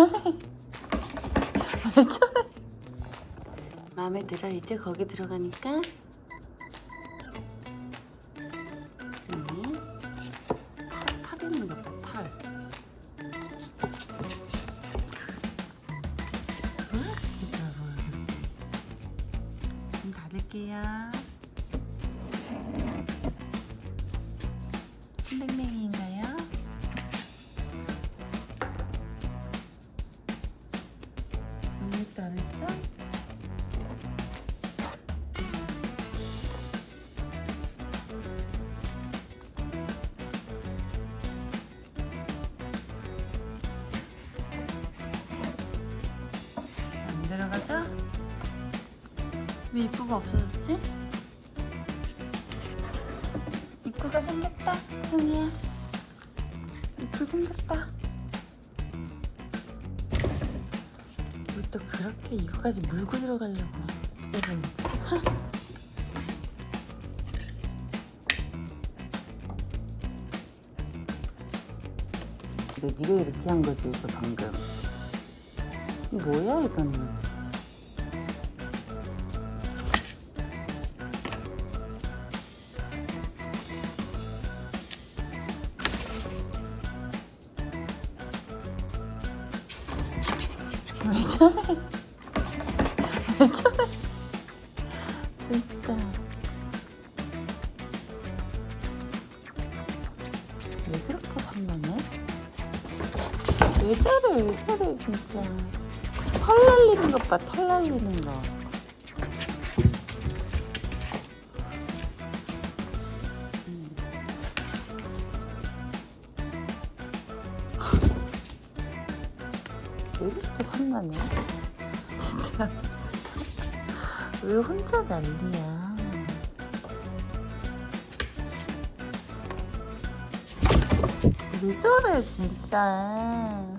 저래? 마음에 들어 이제 거기 들어가니까 승이 털, 털 있는 것. 어? 뭐. 문 닫을게요. 안 들어가죠? 왜 입구가 없어졌지? 입구가 생겼다, 승희야. 입구 생겼다. 왜 또 그렇게 이거까지 물고 들어가려고. 여러분. 이거 네가 이렇게 한 거지 이거 방금. 뭐야 이거는? 왜 저래? 왜 저래? 진짜. 왜 그렇게 산만해? 왜 저래, 왜 저래, 진짜. 털 날리는 것 봐, 털 날리는 거. 음. 왜 이렇게 산만해? 진짜. 왜 혼자 난리야? 왜 저래, 진짜.